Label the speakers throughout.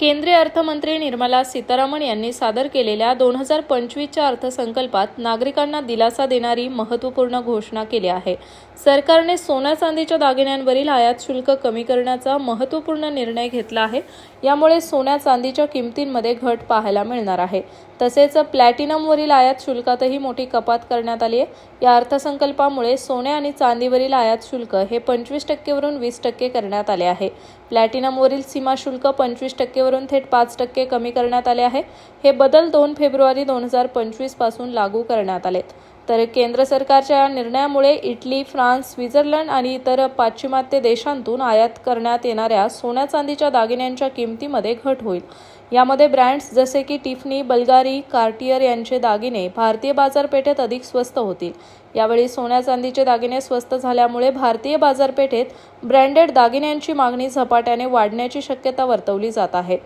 Speaker 1: केंद्रीय अर्थमंत्री निर्मला सीतारामन यांनी सादर केलेल्या दोन हजार पंचवीसच्या अर्थसंकल्पात नागरिकांना दिलासा देणारी महत्त्वपूर्ण घोषणा केली आहे. सरकारने सोन्या चांदीच्या दागिन्यांवरील आयात शुल्क कमी करण्याचा महत्त्वपूर्ण निर्णय घेतला आहे. यामुळे सोन्या चांदीच्या किमतींमध्ये घट पाहायला मिळणार आहे. तसेच प्लॅटिनमवरील आयात शुल्कातही मोठी कपात करण्यात आली आहे. या अर्थसंकल्पामुळे सोने आणि चांदीवरील आयात शुल्क हे पंचवीस टक्केवरून वीस टक्के करण्यात आले आहे. प्लॅटिनमवरील सीमा शुल्क पंचवीस टक्के टक्केवरून थेट पाच टक्के कमी करण्यात आले आहे. हे बदल दोन फेब्रुवारी दोन हजार पंचवीसपासून लागू करण्यात आलेत. तर केंद्र सरकारच्या या निर्णयामुळे इटली फ्रान्स स्वित्झर्लंड आणि इतर पाश्चिमात्य देशांतून आयात करण्यात येणाऱ्या सोन्या चांदीच्या दागिन्यांच्या किमतीमध्ये घट होईल. यामध्ये ब्रँड्स जसे की टिफनी बल्गारी कार्टियर यांचे दागिने भारतीय बाजारपेठेत अधिक स्वस्त होतील. यावेळी सोन्या चांदीचे दागिने स्वस्त झाल्यामुळे भारतीय बाजारपेठेत ब्रँडेड दागिन्यांची मागणी झपाट्याने वाढण्याची शक्यता वर्तवली जात आहे.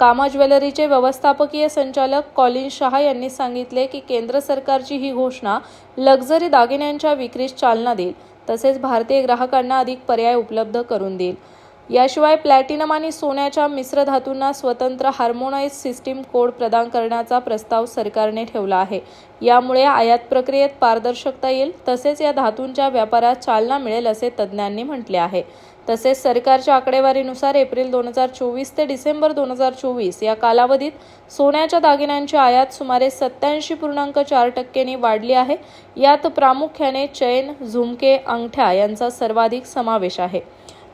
Speaker 1: कामा ज्वेलरीचे व्यवस्थापकीय संचालक कॉलिन शहा यांनी सांगितले की केंद्र सरकारची ही घोषणा लक्झरी दागिन्यांच्या विक्रीस चालना देईल तसेच भारतीय ग्राहकांना अधिक पर्याय उपलब्ध करून देईल. याशिवाय प्लॅटिनम आणि सोन्याच्या मिश्र धातूंना स्वतंत्र हार्मोनाइज सिस्टीम कोड प्रदान करण्याचा प्रस्ताव सरकारने ठेवला आहे. यामुळे आयात प्रक्रियेत पारदर्शकता येईल तसेच या धातूंच्या व्यापारात चालना मिळेल असे तज्ज्ञांनी म्हटले आहे. तसेच सरकारच्या आकडेवारीनुसार एप्रिल दोन हजार चोवीस ते डिसेंबर दोन हजार चोवीस या कालावधीत सोन्याच्या दागिन्यांची आयात सुमारे सत्याऐंशी पूर्णांक चार टक्क्यांनी वाढली आहे. यात प्रामुख्याने चैन झुमके अंगठ्या यांचा सर्वाधिक समावेश आहे.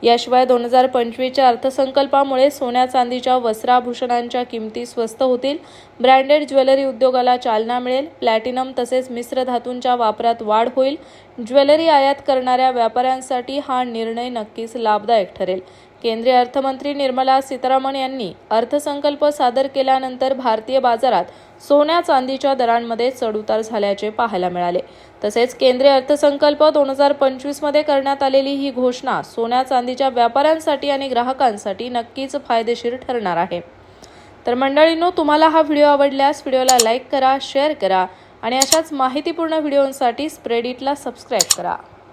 Speaker 1: याशिवाय दोन हजार पंचवीसच्या अर्थसंकल्पामुळे सोन्या चांदीच्या वस्त्राभूषणांच्या किमती स्वस्त होतील ब्रँडेड ज्वेलरी उद्योगाला चालना मिळेल प्लॅटिनम तसेच मिश्र धातूंच्या वापरात वाढ होईल ज्वेलरी आयात करणाऱ्या व्यापाऱ्यांसाठी हा निर्णय नक्कीच लाभदायक ठरेल. केंद्रीय अर्थमंत्री निर्मला सीतारामन यांनी अर्थसंकल्प सादर केल्यानंतर भारतीय बाजारात सोन्या चांदीच्या दरांमध्ये चढउतार झाल्याचे पाहायला मिळाले. तसेच केंद्रीय अर्थसंकल्प दोन हजार पंचवीसमध्ये करण्यात आलेली ही घोषणा सोन्या चांदीच्या व्यापाऱ्यांसाठी आणि ग्राहकांसाठी नक्कीच फायदेशीर ठरणार आहे. तर मंडळींनो तुम्हाला हा व्हिडिओ आवडल्यास व्हिडिओला लाईक करा शेअर करा आणि अशाच माहितीपूर्ण व्हिडिओंसाठी स्प्रेडिटला सबस्क्राईब करा.